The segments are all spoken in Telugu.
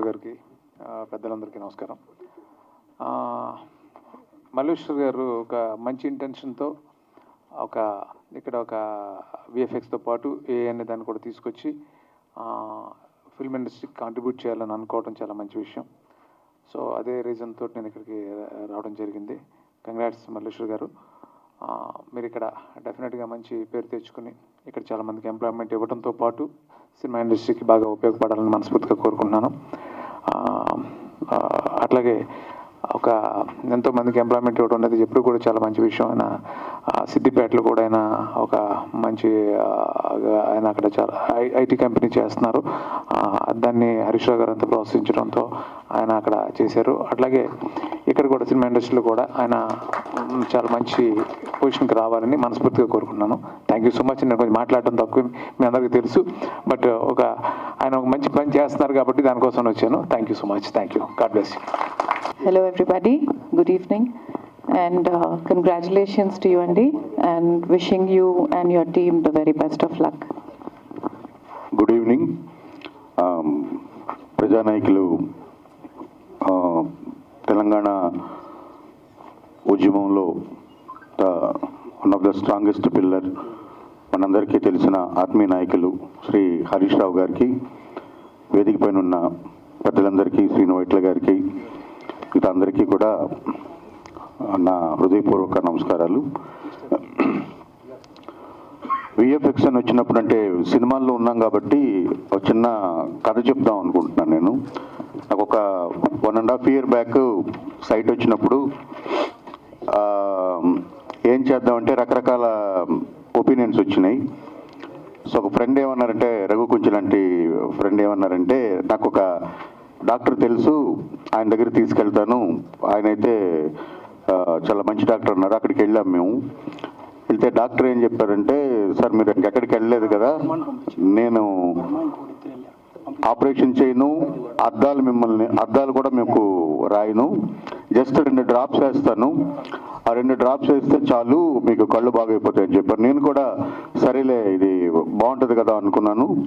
గారికి పెద్దలందరికీ నమస్కారం. మల్లేశ్వర్ గారు ఒక మంచి ఇంటెన్షన్తో ఒక ఇక్కడ ఒక విఎఫ్ఎక్స్తో పాటు ఏ అనే దాన్ని కూడా తీసుకొచ్చి ఫిల్మ్ ఇండస్ట్రీకి కాంట్రిబ్యూట్ చేయాలని అనుకోవడం చాలా మంచి విషయం. సో అదే రీజన్ తోటి నేను ఇక్కడికి రావడం జరిగింది. కంగ్రాట్స్ మల్లేశ్వర్ గారు. మీరు ఇక్కడ డెఫినెట్గా మంచి పేరు తెచ్చుకుని ఇక్కడ చాలామందికి ఎంప్లాయ్మెంట్ ఇవ్వడంతో పాటు సినిమా ఇండస్ట్రీకి బాగా ఉపయోగపడాలని మనస్ఫూర్తిగా కోరుకుంటున్నాను. అట్లాగే ఒక ఎంతో మందికి ఎంప్లాయ్మెంట్ ఇవ్వడం అనేది ఎప్పుడు కూడా చాలా మంచి విషయం. ఆయన సిద్దిపేటలో కూడా ఆయన ఒక మంచి ఆయన అక్కడ చాలా ఐ- ఐటీ కంపెనీ చేస్తున్నారు. దాన్ని హరీష్ రావు గారు అంతా ప్రోత్సహించడంతో ఆయన అక్కడ చేశారు. అట్లాగే ఇక్కడ కూడా సినిమా ఇండస్ట్రీలో కూడా ఆయన చాలా మంచి పొజిషన్కి రావాలని మనస్ఫూర్తిగా కోరుకుంటున్నాను. థ్యాంక్ యూ సో మచ్ నేను కొంచెం మాట్లాడటం తక్కువ మీ అందరికీ తెలుసు. బట్ ఒక ఆయన ఒక మంచి పని చేస్తున్నారు కాబట్టి దానికోసం వచ్చాను. Thank you so much thank you god bless you everybody. Good evening. And uh, congratulations to you, Andy, and wishing you and your team the very best of luck. Good evening ప్రజానాయకులు Telangana ఉద్యమంలో one of the strongest pillar మనందరికీ తెలిసిన ఆత్మీయ నాయకులు శ్రీ హరీష్ రావు గారికి వేదిక పైన ఉన్న పెద్దలందరికీ శ్రీను వైట్ల గారికి మిగతా అందరికీ కూడా నా హృదయపూర్వక నమస్కారాలు. విఎఫ్ఎక్స్ అని వచ్చినప్పుడు అంటే సినిమాల్లో ఉన్నాం కాబట్టి ఒక చిన్న కథ చెప్దాం అనుకుంటున్నాను నేను. నాకు ఒక one and half year back site వచ్చినప్పుడు ఏం చేద్దామంటే రకరకాల ఒపీనియన్స్ వచ్చినాయి. సో ఒక ఫ్రెండ్ ఏమన్నారంటే రఘు కుంచి లాంటి ఫ్రెండ్ ఏమన్నారంటే నాకు ఒక డాక్టర్ తెలుసు ఆయన దగ్గర తీసుకెళ్తాను. ఆయన అయితే చాలా మంచి డాక్టర్ అన్నారు అక్కడికి వెళ్ళాం మేము. వెళ్తే డాక్టర్ ఏం చెప్పారంటే సార్ మీరు ఎక్కడికి వెళ్ళలేదు కదా నేను ఆపరేషన్ చేయను అద్దాలు మిమ్మల్ని అద్దాలు కూడా మీకు రాయను. జస్ట్ రెండు డ్రాప్స్ వేస్తాను. ఆ రెండు డ్రాప్స్ వేస్తే చాలు మీకు కళ్ళు బాగైపోతాయని చెప్పారు. నేను కూడా సరేలే ఇది బాగుంటుంది కదా అనుకున్నాను.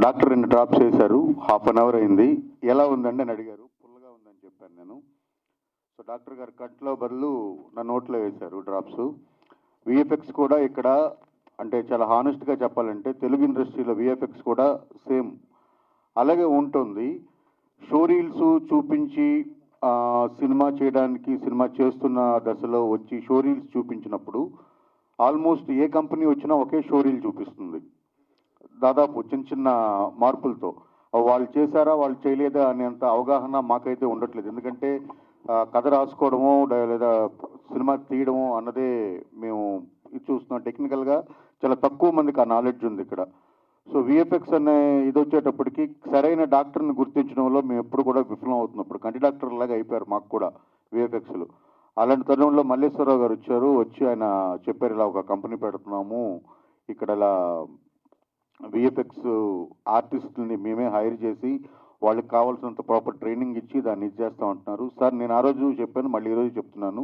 డాక్టర్ రెండు డ్రాప్స్ వేశారు. హాఫ్ అన్ అవర్ అయింది. ఎలా ఉందండి అని అడిగారు. పుల్లగా ఉందని చెప్పాను నేను. సో డాక్టర్ గారు కట్లో బదులు నా నోట్లో వేశారు డ్రాప్స్. విఎఫ్ఎక్స్ కూడా ఇక్కడ అంటే చాలా హానెస్ట్గా చెప్పాలంటే తెలుగు ఇండస్ట్రీలో విఎఫ్ఎక్స్ కూడా సేమ్. అలాగే ఉంటుంది. షోరీల్స్ చూపించి సినిమా చేయడానికి సినిమా చేస్తున్న దశలో వచ్చి షోరీల్స్ చూపించినప్పుడు ఆల్మోస్ట్ ఏ కంపెనీ వచ్చినా ఒకే షోరీల్ చూపిస్తుంది. దాదాపు చిన్న చిన్న మార్పులతో. వాళ్ళు చేశారా వాళ్ళు చేయలేదా అనేంత అవగాహన మాకైతే ఉండట్లేదు. ఎందుకంటే కథ రాసుకోవడమో లేదా సినిమా తీయడమో అన్నదే మేము చూస్తున్నాం. టెక్నికల్గా చాలా తక్కువ మందికి ఆ నాలెడ్జ్ ఉంది ఇక్కడ. సో విఎఫ్ఎక్స్ అనే ఇది వచ్చేటప్పటికి సరైన డాక్టర్ని గుర్తించడంలో మేము ఎప్పుడు కూడా విఫలం అవుతున్నప్పుడు కంటి డాక్టర్ లాగా అయిపోయారు మాకు కూడా విఎఫ్ఎక్స్లు అలాంటి తరుణంలో మల్లేశ్వరరావు గారు వచ్చారు వచ్చి ఆయన చెప్పారు ఇలా ఒక కంపెనీ పెడుతున్నాము ఇక్కడ ఇలా విఎఫ్ఎక్స్ ఆర్టిస్టుల్ని మేమే హైర్ చేసి వాళ్ళకి కావాల్సినంత ప్రాపర్ ట్రైనింగ్ ఇచ్చి దాన్ని ఇది చేస్తాం అంటున్నారు. సార్ నేను ఆ రోజు చెప్పాను మళ్ళీ ఈరోజు చెప్తున్నాను.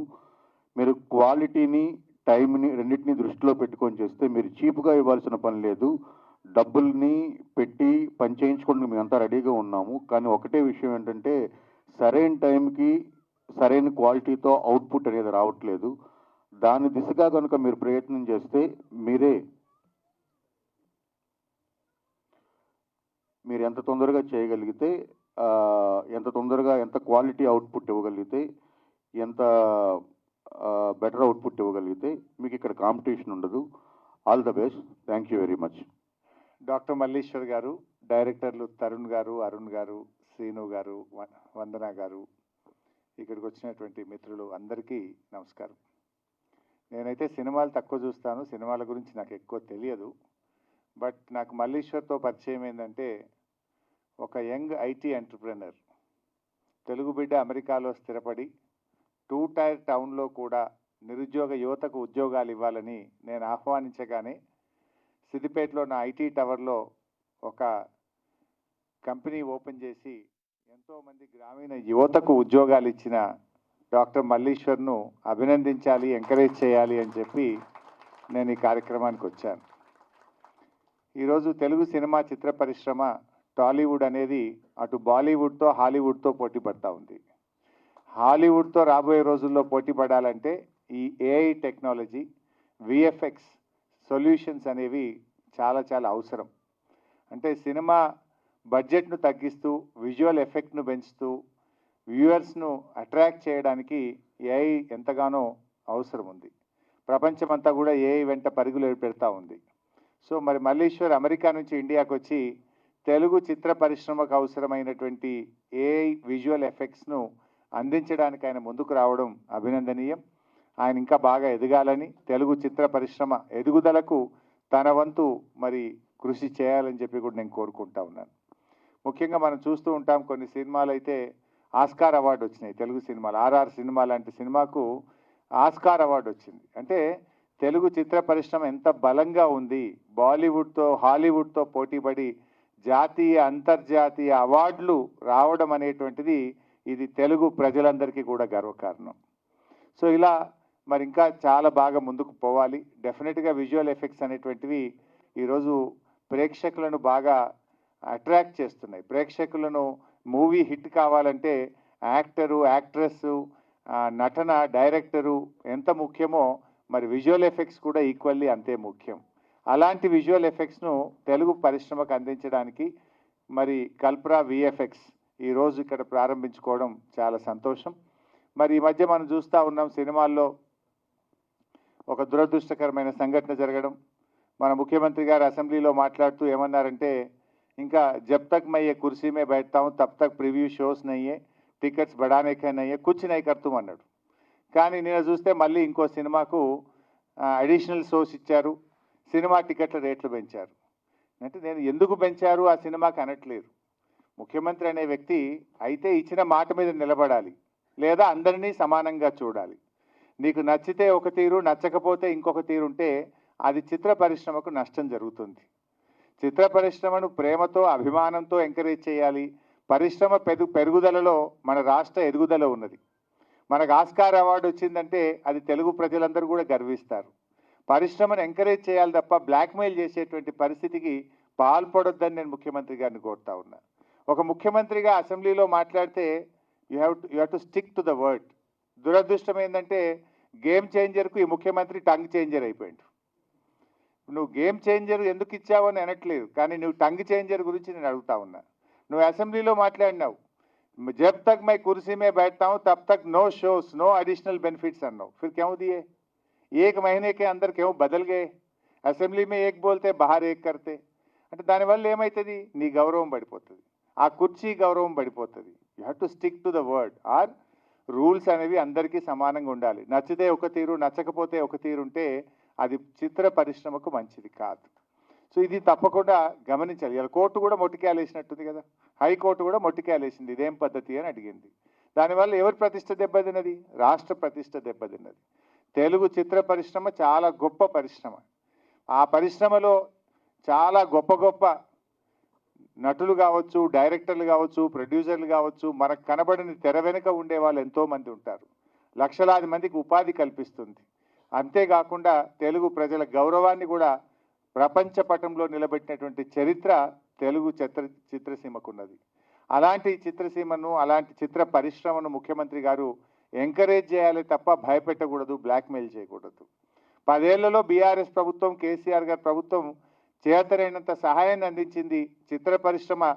మీరు క్వాలిటీని టైంని రెండింటిని దృష్టిలో పెట్టుకొని చేస్తే మీరు చీప్గా ఇవ్వాల్సిన పని లేదు. డబ్బుల్ని పెట్టి పనిచేయించుకోవడానికి మేమంతా రెడీగా ఉన్నాము. కానీ ఒకటే విషయం ఏంటంటే సరైన టైంకి సరైన క్వాలిటీతో అవుట్పుట్ అనేది రావట్లేదు. దాని దిశగా కనుక మీరు ప్రయత్నం చేస్తే మీరే మీరు ఎంత తొందరగా చేయగలిగితే ఎంత తొందరగా ఎంత క్వాలిటీ అవుట్పుట్ ఇవ్వగలిగితే ఎంత బెటర్ అవుట్పుట్ ఇవ్వగలిగితే మీకు ఇక్కడ కాంపిటీషన్ ఉండదు. All the best. Thank you very much. Doctor Malleshwar గారు డైరెక్టర్లు తరుణ్ గారు అరుణ్ గారు శ్రీను గారు వ- వందన గారు ఇక్కడికి వచ్చినటువంటి మిత్రులు అందరికీ నమస్కారం. నేనైతే సినిమాలు తక్కువ చూస్తాను. సినిమాల గురించి నాకు ఎక్కువ తెలియదు. బట్ నాకు మల్లీశ్వర్తో పరిచయం ఏంటంటే ఒక యంగ్ ఐటీ ఎంటర్ప్రెనర్. తెలుగు బిడ్డ అమెరికాలో స్థిరపడి టూ టైర్ టౌన్లో కూడా నిరుద్యోగ యువతకు ఉద్యోగాలు ఇవ్వాలని నేను ఆహ్వానించగానే సిద్దిపేటలో నా ఐటీ టవర్లో ఒక కంపెనీ ఓపెన్ చేసి ఎంతోమంది గ్రామీణ యువతకు ఉద్యోగాలు ఇచ్చిన డాక్టర్ మల్లీశ్వర్ను అభినందించాలి ఎంకరేజ్ చేయాలి అని చెప్పి నేను ఈ కార్యక్రమానికి వచ్చాను. ఈరోజు తెలుగు సినిమా చిత్ర పరిశ్రమ టాలీవుడ్ అనేది అటు బాలీవుడ్తో హాలీవుడ్తో పోటీ పడతా ఉంది. హాలీవుడ్తో రాబోయే రోజుల్లో పోటీ పడాలంటే ఈ ఏఐ టెక్నాలజీ విఎఫ్ఎక్స్ సొల్యూషన్స్ అనేవి చాలా చాలా అవసరం. అంటే సినిమా బడ్జెట్ను తగ్గిస్తూ విజువల్ ఎఫెక్ట్ను పెంచుతూ వ్యూవర్స్ను అట్రాక్ట్ చేయడానికి ఏఐ ఎంతగానో అవసరం ఉంది. ప్రపంచమంతా కూడా ఏఐ వెంట పరుగులు పెడతా ఉంది. సో మరి మల్లీశ్వర్ అమెరికా నుంచి ఇండియాకు వచ్చి తెలుగు చిత్ర పరిశ్రమకు అవసరమైనటువంటి ఏఐ విజువల్ ఎఫెక్ట్స్ను అందించడానికి ఆయన ముందుకు రావడం అభినందనీయం. ఆయన ఇంకా బాగా ఎదగాలని తెలుగు చిత్ర పరిశ్రమ ఎదుగుదలకు తన వంతు మరి కృషి చేయాలని చెప్పి కూడా నేను కోరుకుంటా ఉన్నాను. ముఖ్యంగా మనం చూస్తూ ఉంటాం కొన్ని సినిమాలు అయితే ఆస్కార్ అవార్డు వచ్చినాయి తెలుగు సినిమాలు. ఆర్ఆర్ సినిమా లాంటి సినిమాకు ఆస్కార్ అవార్డు వచ్చింది. అంటే తెలుగు చిత్ర పరిశ్రమ ఎంత బలంగా ఉంది బాలీవుడ్తో హాలీవుడ్తో పోటీపడి జాతీయ అంతర్జాతీయ అవార్డులు రావడం అనేటువంటిది ఇది తెలుగు ప్రజలందరికీ కూడా గర్వకారణం. సో ఇలా మరి ఇంకా చాలా బాగా ముందుకు పోవాలి. డెఫినెట్గా విజువల్ ఎఫెక్ట్స్ అనేటువంటివి ఈరోజు ప్రేక్షకులను బాగా అట్రాక్ట్ చేస్తున్నాయి. ప్రేక్షకులను మూవీ హిట్ కావాలంటే యాక్టరు యాక్ట్రెస్ నటన డైరెక్టరు ఎంత ముఖ్యమో మరి విజువల్ ఎఫెక్ట్స్ కూడా ఈక్వల్లీ అంతే ముఖ్యం. అలాంటి విజువల్ ఎఫెక్ట్స్ను తెలుగు పరిశ్రమకు అందించడానికి మరి కల్ప్రా విఎఫ్ఎక్స్ ఈరోజు ఇక్కడ ప్రారంభించుకోవడం చాలా సంతోషం. మరి ఈ మధ్య మనం చూస్తూ ఉన్నాం సినిమాల్లో ఒక దురదృష్టకరమైన సంఘటన జరగడం. మన ముఖ్యమంత్రి గారు అసెంబ్లీలో మాట్లాడుతూ ఏమన్నారంటే ఇంకా జబ్ తక్ మయ్యే కుర్సీమే బయటతాము తప్ తక్ ప్రివ్యూ షోస్ నయ్యే టికెట్స్ బడానేకే నయ్యే కుచ్చి నై కర్తూ అన్నాడు. కానీ నేను చూస్తే మళ్ళీ ఇంకో సినిమాకు అడిషనల్ షోస్ ఇచ్చారు. సినిమా టికెట్ల రేట్లు పెంచారు. అంటే నేను ఎందుకు పెంచారు? ఆ సినిమాకి అనట్లేదు. ముఖ్యమంత్రి అనే వ్యక్తి అయితే ఇచ్చిన మాట మీద నిలబడాలి. లేదా అందరినీ సమానంగా చూడాలి. నీకు నచ్చితే ఒక తీరు నచ్చకపోతే ఇంకొక తీరు ఉంటే అది చిత్ర పరిశ్రమకు నష్టం జరుగుతుంది. చిత్ర పరిశ్రమను ప్రేమతో అభిమానంతో ఎంకరేజ్ చేయాలి. పరిశ్రమ పెరు పెరుగుదలలో మన రాష్ట్ర ఎదుగుదల ఉన్నది. మనకు ఆస్కార్ అవార్డు వచ్చిందంటే అది తెలుగు ప్రజలందరూ కూడా గర్విస్తారు. పరిశ్రమను ఎంకరేజ్ చేయాలి తప్ప బ్లాక్మెయిల్ చేసేటువంటి పరిస్థితికి పాల్పడొద్దని నేను ముఖ్యమంత్రి గారిని కోరుతా ఉన్నా. ఒక ముఖ్యమంత్రిగా అసెంబ్లీలో మాట్లాడితే you have you have to stick to the word. దురదృష్టం ఏంటంటే గేమ్ చేంజర్కు ఈ ముఖ్యమంత్రి టంగ్ చేంజర్ అయిపోయాడు నువ్వు గేమ్ చేంజర్ ఎందుకు ఇచ్చావు అని అనట్లేదు కానీ నువ్వు టంగ్ చేంజర్ గురించి నేను అడుగుతా ఉన్నా నువ్వు అసెంబ్లీలో మాట్లాడినావు జబ్ తక్ మై కుర్సీ మే बैठता हूं तब तक no shows no additional benefits అన్నావు फिर क्यों दिए एक महीने के अंदर क्यों बदल गए అసెంబ్లీ మే ఏక్ బోల్తే బహార్ ఏక్ కర్తే అంటే దానివల్ల ఏమవుతుంది నీ గౌరవం పడిపోతుంది ఆ కుర్చీ గౌరవం పడిపోతుంది you have to stick to the word or rules అనేవి అందరికీ సమానంగా ఉండాలి. నచ్చితే ఒక తీరు నచ్చకపోతే ఒక తీరు ఉంటే అది చిత్ర పరిశ్రమకు మంచిది కాదు. సో ఇది తప్పకుండా గమనించాలి. ఇలా కోర్టు కూడా మొట్టికేలేసినట్టుంది కదా. హైకోర్టు కూడా మొట్టికేలేసింది ఇదేం పద్ధతి అని అడిగింది. దానివల్ల ఎవరి ప్రతిష్ట దెబ్బతిన్నది? రాష్ట్ర ప్రతిష్ట దెబ్బతిన్నది. తెలుగు చిత్ర పరిశ్రమ చాలా గొప్ప పరిశ్రమ. ఆ పరిశ్రమలో చాలా గొప్ప గొప్ప నటులు కావచ్చు డైరెక్టర్లు కావచ్చు ప్రొడ్యూసర్లు కావచ్చు మనకు కనబడని తెర వెనుక ఉండే వాళ్ళు ఎంతోమంది ఉంటారు. లక్షలాది మందికి ఉపాధి కల్పిస్తుంది. అంతేకాకుండా తెలుగు ప్రజల గౌరవాన్ని కూడా ప్రపంచ పటంలో నిలబెట్టినటువంటి చరిత్ర తెలుగు చిత్ర చిత్రసీమకున్నది. అలాంటి చిత్రసీమను అలాంటి చిత్ర పరిశ్రమను ముఖ్యమంత్రి గారు ఎంకరేజ్ చేయాలి తప్ప భయపెట్టకూడదు బ్లాక్మెయిల్ చేయకూడదు. పదేళ్ళలో బీఆర్ఎస్ ప్రభుత్వం కేసీఆర్ గారి ప్రభుత్వం చేతనైనంత సహాయాన్ని అందించింది చిత్ర పరిశ్రమ.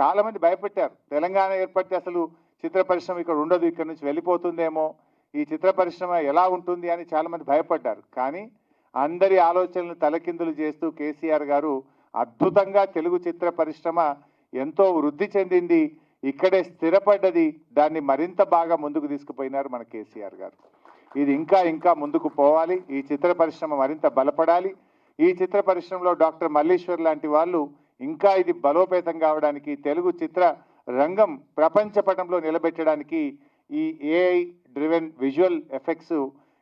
చాలామంది భయపెట్టారు. తెలంగాణ ఏర్పడితే అసలు చిత్ర పరిశ్రమ ఇక్కడ ఉండదు ఇక్కడ నుంచి వెళ్ళిపోతుందేమో. ఈ చిత్ర పరిశ్రమ ఎలా ఉంటుంది అని చాలామంది భయపడ్డారు. కానీ అందరి ఆలోచనలు తలకిందులు చేస్తూ కేసీఆర్ గారు అద్భుతంగా తెలుగు చిత్ర పరిశ్రమ ఎంతో వృద్ధి చెందింది. ఇక్కడే స్థిరపడ్డది. దాన్ని మరింత బాగా ముందుకు తీసుకుపోయినారు మన కేసీఆర్ గారు. ఇది ఇంకా ఇంకా ముందుకు పోవాలి. ఈ చిత్ర పరిశ్రమ మరింత బలపడాలి. ఈ చిత్ర పరిశ్రమలో డాక్టర్ మల్లీశ్వర్ లాంటి వాళ్ళు ఇంకా ఇది బలోపేతం కావడానికి తెలుగు చిత్ర రంగం ప్రపంచ పటంలో నిలబెట్టడానికి ఈ ఏఐ డ్రివెన్ విజువల్ ఎఫెక్ట్స్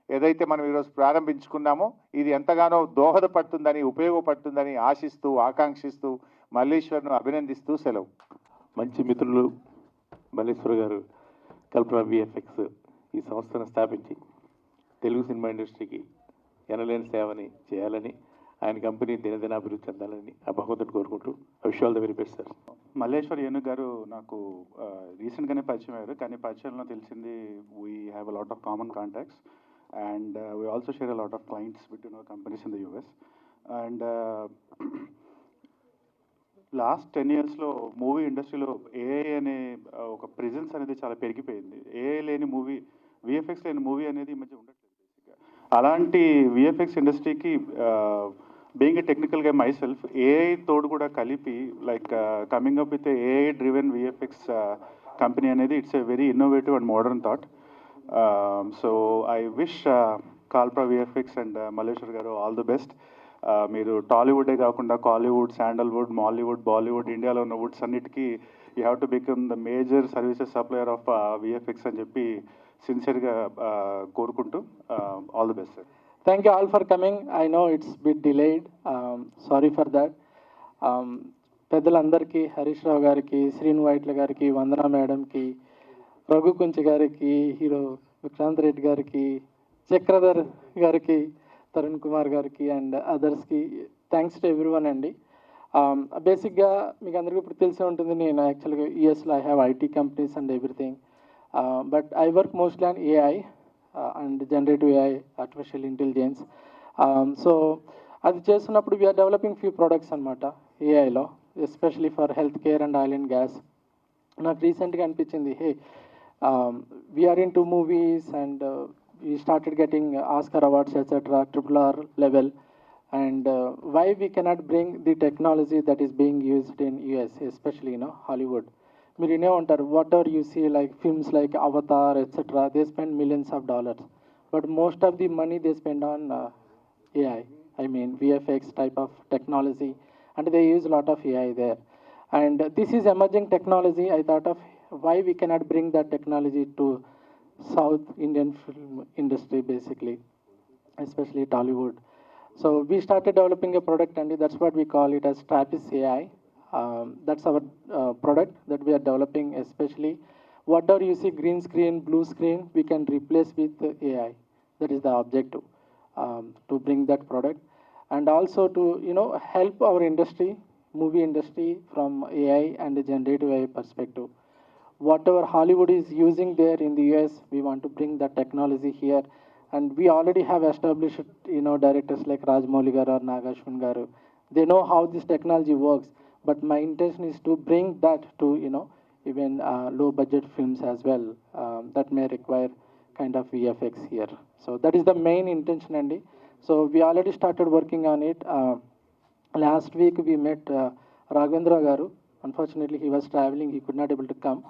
ఏదైతే మనం ఈరోజు ప్రారంభించుకున్నామో ఇది ఎంతగానో దోహదపడుతుందని ఉపయోగపడుతుందని ఆశిస్తూ ఆకాంక్షిస్తూ మల్లీశ్వర్ను అభినందిస్తూ సెలవు. మంచి మిత్రులు మల్లేశ్వర్ గారు కల్పన విఎఫ్ఎక్స్ ఈ సంస్థను స్థాపించి తెలుగు సినిమా ఇండస్ట్రీకి ఎనలేని సేవని చేయాలని ఆయన కంపెనీ దినదిన అభివృద్ధి చెందాలని ఆ భగవంతుని కోరుకుంటూ wish all the very best sir. Malleshwar ఏను గారు నాకు రీసెంట్గానే పరిచయం అయ్యారు కానీ పరిచయంలో తెలిసింది we have a lot of common contacts and we also share a lot of clients between our companies in the US and last ten ఇయర్స్లో మూవీ ఇండస్ట్రీలో ఏఐ అనే ఒక ప్రెజెన్స్ అనేది చాలా పెరిగిపోయింది. ఏఐ లేని మూవీ విఎఫ్ఎక్స్ లేని మూవీ అనేది ఈ మధ్య ఉండట్లేదు అలాంటి విఎఫ్ఎక్స్ ఇండస్ట్రీకి బీయింగ్ టెక్నికల్గా మై సెల్ఫ్ ఏఐ తోడు కూడా కలిపి like coming up with AI driven VFX company అనేది it's a very innovative and modern thought so I wish Calpra VFX and Malleshwar గారు ఆల్ ది బెస్ట్ మీరు టాలీవుడే కాకుండా కాలీవుడ్ శాండల్వుడ్ మాలీవుడ్ బాలీవుడ్ ఇండియాలో ఉన్న వుడ్స్ అన్నిటికీ you have to become the major services supplier of VFX అని చెప్పి సిన్సియర్గా కోరుకుంటూ all the best sir thank you all for coming I know it's bit delayed sorry for that పెద్దలందరికీ హరీష్ రావు గారికి శ్రీను వైట్ల గారికి వందన మేడంకి రఘు కుంచి గారికి హీరో విక్రాంత్ రెడ్డి గారికి చక్రధర్ గారికి తరుణ్ కుమార్ గారికి అండ్ అదర్స్కి థ్యాంక్స్ టు ఎవ్రీ వన్ అండి. Um, బేసిక్గా మీకు అందరికీ ఇప్పుడు తెలిసే ఉంటుంది నేను యాక్చువల్గా యూఎస్లో I have IT companies and everything but I work mostly on AI and generative AI artificial intelligence so అది చేస్తున్నప్పుడు వీఆర్ డెవలపింగ్ ఫ్యూ ప్రొడక్ట్స్ అనమాట ఏఐలో especially for health care and oil and gas నాకు రీసెంట్గా అనిపించింది hey we're into movies and we started getting Oscar awards etcetera triple R level and uh, why we cannot bring the technology that is being used in US, especially you know Hollywood. మీరు వినే ఉంటారు whatever you see like films like Avatar etcetera they spend millions of dollars but most of the money they spend on AI I mean VFX type of technology and they use lot of AI there and this is emerging technology I thought of why we cannot bring that technology to south Indian film industry basically especially Tollywood. So we started developing a product, and that's what we call it as Trappist AI. Um, that's our uh, product that we are developing, especially whatever you see green screen, blue screen, we can replace with AI. That is the objective um, to bring that product, and also to you know help our industry, movie industry, from AI and the generative AI perspective whatever Hollywood is using there in the US, we want to bring that technology here. And we already have established, you know, directors like Raj Garu or Nagashwin Garu. They know how this technology works. But my intention is to bring that to, you know, even uh, low budget films as well um, that may require kind of VFX here. So that is the main intention, Andy. So we already started working on it. Uh, last week we met uh, Raghavendra Garu. Unfortunately, he was traveling; he could not able to come.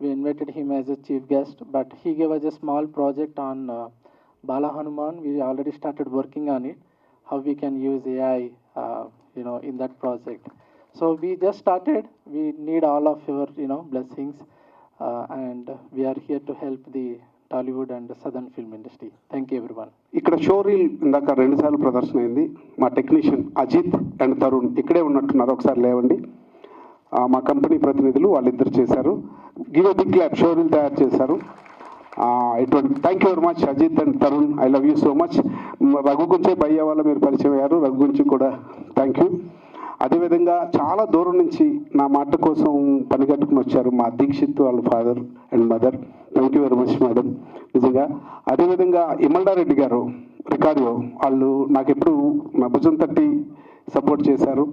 We invited him as a chief guest, but he gave us a small project on uh, Bala Hanuman. We already started working on it. How we can use AI, uh, you know, in that project. So we just started. We need all of your, you know, blessings, uh, and we are here to help the southern film industry thank you industry. One ఇక్కడ షో రీల్ ఇందాక రెండుసార్లు ప్రదర్శన అయింది. మా టెక్నీషియన్ అజిత్ అండ్ తరుణ్ ఇక్కడే ఉన్నట్టున్నారు. ఒకసారి లేవండి. మా కంపెనీ ప్రతినిధులు వాళ్ళిద్దరు చేశారు. Give a big lab show reel తయారు చేశారు. ఆ, ఇటువంటి thank you very much Ajith and Tarun. I love you so much Raghu Gunche భయ్య వాళ్ళ మీరు పరిచయం అయ్యారు. రఘు గురించి కూడా థ్యాంక్ యూ అదేవిధంగా చాలా దూరం నుంచి నా మాట కోసం పని కట్టుకుని వచ్చారు మా దీక్షిత్ వాళ్ళ father and mother thank you very much madam నిజంగా అదేవిధంగా ఇమల్డారెడ్డి గారు రికార్డియో వాళ్ళు నాకు ఎప్పుడు నా భుజం తట్టి సపోర్ట్ చేశారు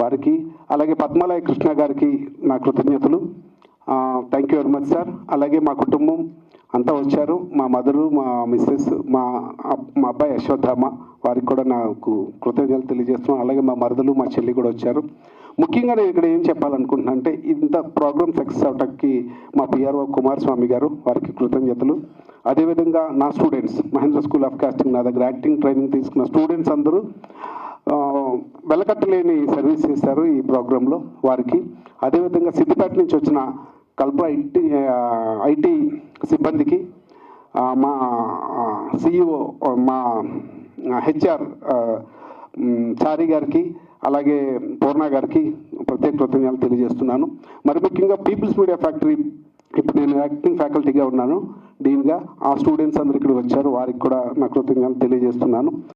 వారికి. అలాగే పద్మాలయ కృష్ణ గారికి నా కృతజ్ఞతలు. Thank you very much sir అలాగే మా కుటుంబం అంతా వచ్చారు. మా మదరు మా మిస్సెస్ మా మా అబ్బాయి యశోధామ వారికి కూడా నాకు కృతజ్ఞతలు తెలియజేస్తున్నాను అలాగే మా మరదలు మా చెల్లి కూడా వచ్చారు. ముఖ్యంగా నేను ఇక్కడ ఏం చెప్పాలనుకుంటున్నా అంటే ఇంత ప్రోగ్రామ్ సక్సెస్ అవటానికి మా పిఆర్ఓ కుమారస్వామి గారు వారికి కృతజ్ఞతలు. అదేవిధంగా నా students Mahendra school of casting నా దగ్గర యాక్టింగ్ ట్రైనింగ్ తీసుకున్న స్టూడెంట్స్ అందరూ వెలకట్టలేని సర్వీస్ చేశారు ఈ ప్రోగ్రాంలో వారికి. అదేవిధంగా సిద్దిపేట నుంచి వచ్చిన కల్ప ఐటీ ఐటీ సిబ్బందికి మా సిఇఓ మా హెచ్ఆర్ చారి గారికి అలాగే పూర్ణ గారికి ప్రత్యేక కృతజ్ఞతలు తెలియజేస్తున్నాను. మరి ముఖ్యంగా పీపుల్స్ మీడియా ఫ్యాక్టరీ ఇప్పుడు నేను యాక్టింగ్ ఫ్యాకల్టీగా ఉన్నాను డీన్గా. ఆ స్టూడెంట్స్ అందరు ఇక్కడ వచ్చారు వారికి కూడా నా కృతజ్ఞతలు తెలియజేస్తున్నాను.